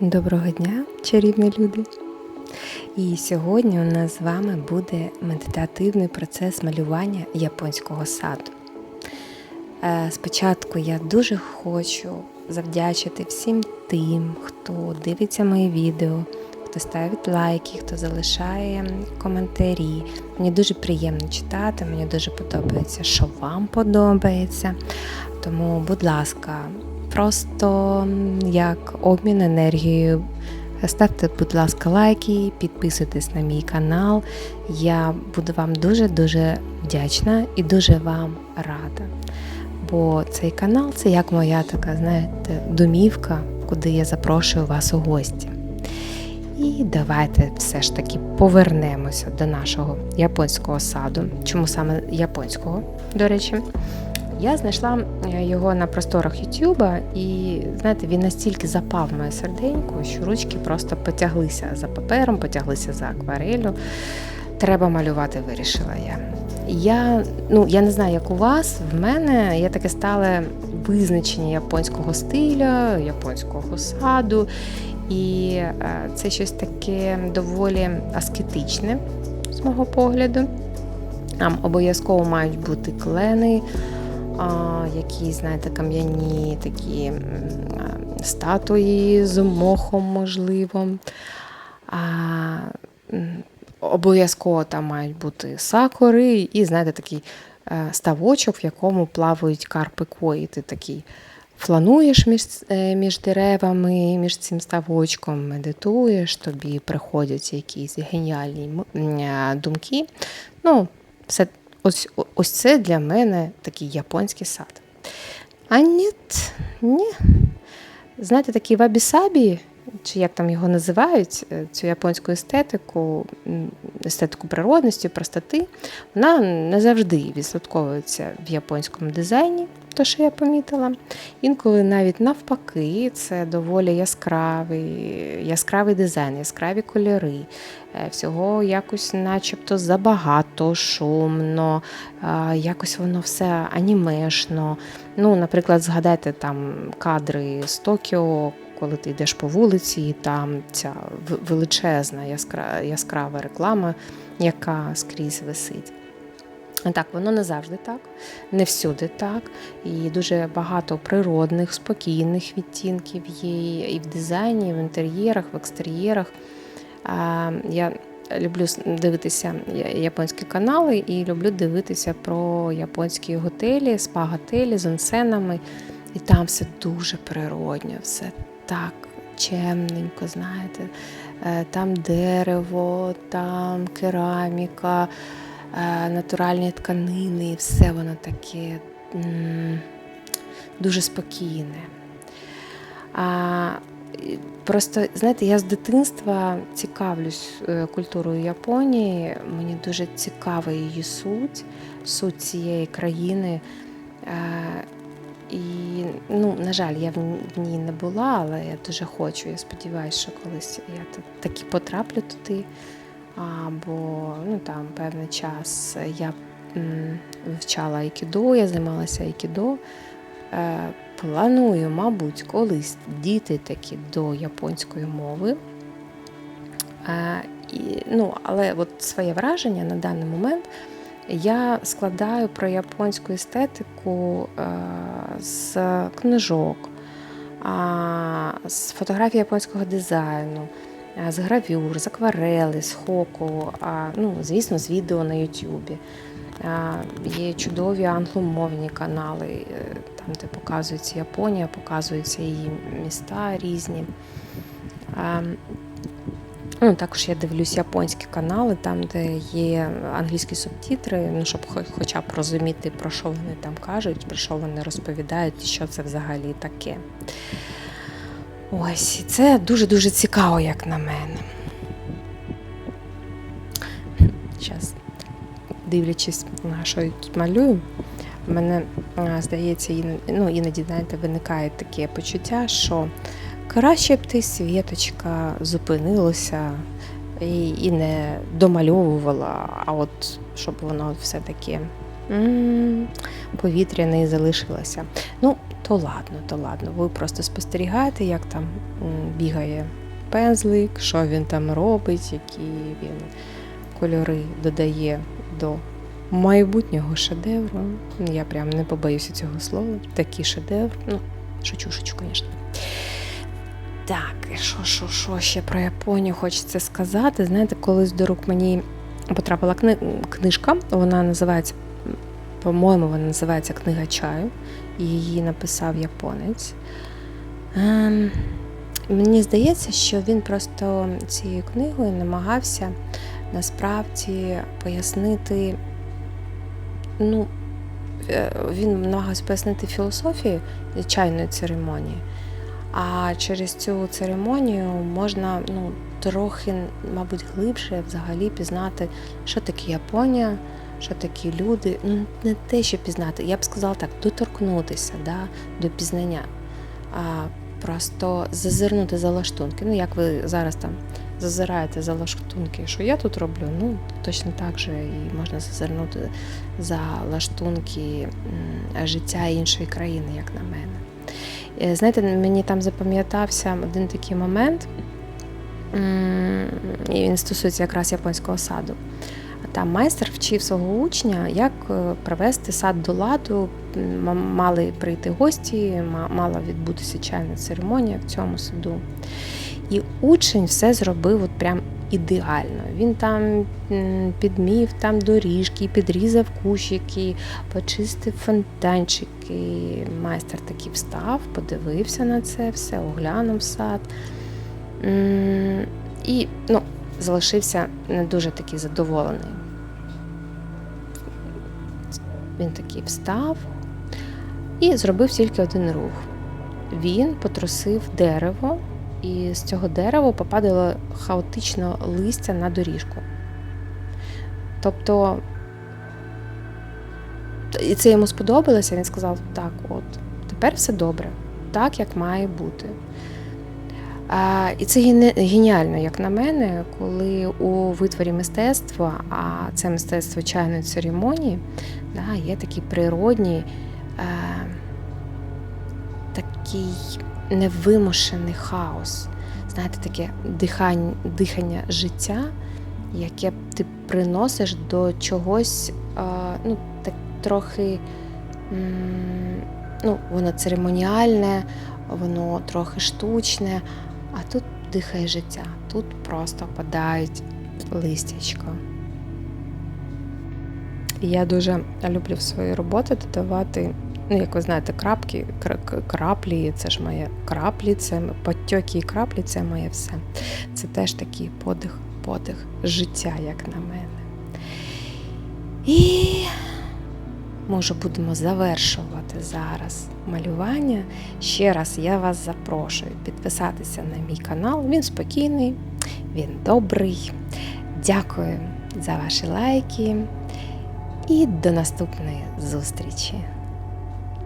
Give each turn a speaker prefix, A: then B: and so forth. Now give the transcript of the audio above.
A: Доброго дня, чарівні люди! І сьогодні у нас з вами буде медитативний процес малювання японського саду. Е, Спочатку я дуже хочу завдячити всім тим, хто дивиться мої відео, хто ставить лайки, хто залишає коментарі. Мені дуже приємно читати, мені дуже подобається, що вам подобається. Тому, будь ласка, просто як обмін енергією. Ставте, будь ласка, лайки, підписуйтесь на мій канал. Я буду вам дуже-дуже вдячна і дуже вам рада. Бо цей канал це як моя така, знаєте, домівка, куди я запрошую вас у гості. І давайте все ж таки повернемося до нашого японського саду. Чому саме японського, до речі? Я знайшла е, його на просторах Ютуба, і знаєте, він настільки запав моє серденько, що ручки просто потяглися за папером, потяглися за акварелю. Треба малювати, вирішила я. Я ну я не знаю, як у вас. В мене є таке стале визначення японського стилю, японського саду. І е, це щось таке доволі аскетичне, з мого погляду. Там обов'язково мають бути клени, які, знаєте, кам'яні такі статуї з мохом, можливо. Обов'язково там мають бути сакури і, знаєте, такий е, ставочок, в якому плавають карпи кої. Ти такий флануєш між, е, між деревами, між цим ставочком, медитуєш, тобі приходять якісь геніальні думки. Ну, все, ось, ось це для мене такий японський сад. А ні, ні. Знаєте, такий вабі-сабі, чи як там його називають, е, цю японську естетику, естетику природності, простоти, вона не завжди відслідковується в японському дизайні, то що я помітила. Інколи навіть навпаки, це доволі яскравий, яскравий дизайн, яскраві кольори. Е, Всього якось начебто забагато, шумно, е, якось воно все анімешно. Ну, наприклад, згадайте там кадри з Токіо, коли ти йдеш по вулиці, і там ця величезна яскрава реклама, яка скрізь висить. Так, воно не завжди так, не всюди так. І дуже багато природних, спокійних відтінків є і в дизайні, і в інтер'єрах, в екстер'єрах. Я люблю дивитися японські канали і люблю дивитися про японські готелі, спа-готелі з онсенами. І там все дуже природньо, все так чемненько, знаєте. Е, Там дерево, там кераміка, е, натуральні тканини, і все воно таке дуже спокійне. А, Просто, знаєте, я з дитинства цікавлюсь е, культурою Японії. Мені дуже цікава її суть, суть цієї країни. І, ну, на жаль, я в ній не була, але я дуже хочу. Я сподіваюся, що колись я та- таки потраплю туди. Або ну, там певний час я м, вивчала айкідо, я займалася айкідо. Е, Планую, мабуть, колись діти такі до японської мови. Е, і, ну, але от своє враження на даний момент я складаю про японську естетику е, з книжок, з фотографій японського дизайну, е, з гравюр, з акварели, з хоку, ну, звісно, з відео на Ютубі. Е, Є чудові англомовні канали, там, де показується Японія, показуються її міста різні. Ну, також я дивлюсь японські канали, там, де є англійські субтитри, ну, щоб хоча б розуміти, про що вони там кажуть, про що вони розповідають і що це взагалі таке. Ось, і це дуже-дуже цікаво, як на мене. Зараз, дивлячись на що я тут малюю, в мене здається, ну, іноді знаєте, виникає таке почуття, що краще б ти світочка зупинилася і, і не домальовувала, а от щоб воно все таке м, повітряне і залишилося. Ну, то ладно, то ладно. Ви просто спостерігаєте, як там бігає пензлик, що він там робить, які він кольори додає до майбутнього шедевру. Я прям не побоюся цього слова. Такий шедевр. Ну, шучу, шучу, звісно. Так, що, що, що ще про Японію хочеться сказати. Знаєте, колись до рук мені потрапила кни- книжка, вона називається, по-моєму, вона називається Книга чаю. і Її написав японець. Ем, мені здається, що він просто цією книгою намагався насправді пояснити, ну, е, він намагався пояснити філософію чайної церемонії. А через цю церемонію можна ну, трохи, мабуть, глибше взагалі пізнати, що таке Японія, що такі люди. Ну, не те, що пізнати, я б сказала так, доторкнутися да, до пізнання, а просто зазирнути за лаштунки. Ну, як ви зараз там зазираєте за лаштунки, що я тут роблю, ну точно так же і можна зазирнути за лаштунки життя іншої країни, як на мене. Е, Знаєте, мені там запам'ятався один такий момент, і він стосується якраз японського саду. Там майстер вчив свого учня, як е, привести сад до ладу. Мали прийти гості, мала відбутися чайна церемонія в цьому саду. І учень все зробив от прям ідеально. Він там підмів там доріжки, підрізав кущики, почистив фонтанчики. Майстер таки встав, подивився на це все, оглянув сад. І ну, залишився не дуже такий задоволений. Він такий встав і зробив тільки один рух. Він потрусив дерево, і з цього дерева попадало хаотично листя на доріжку. Тобто, і це йому сподобалося, він сказав: так, от, тепер все добре, так як має бути. А, і це геніально, як на мене, коли у витворі мистецтва, а це мистецтво чайної церемонії, да, є такий природній, е, такий невимушений хаос. Знаєте, таке дихання, дихання життя, яке ти приносиш до чогось, ну, так трохи, ну, воно церемоніальне, воно трохи штучне, а тут дихає життя, тут просто падають листячко. Я дуже люблю в своїй роботі додавати, ну, як ви знаєте, крапки, краплі, це ж моє краплі, це потьоки і краплі, це моє все. Це теж такий подих, подих життя, як на мене. І може будемо завершувати зараз малювання. Ще раз я вас запрошую підписатися на мій канал. Він спокійний, він добрий. Дякую за ваші лайки і до наступної зустрічі!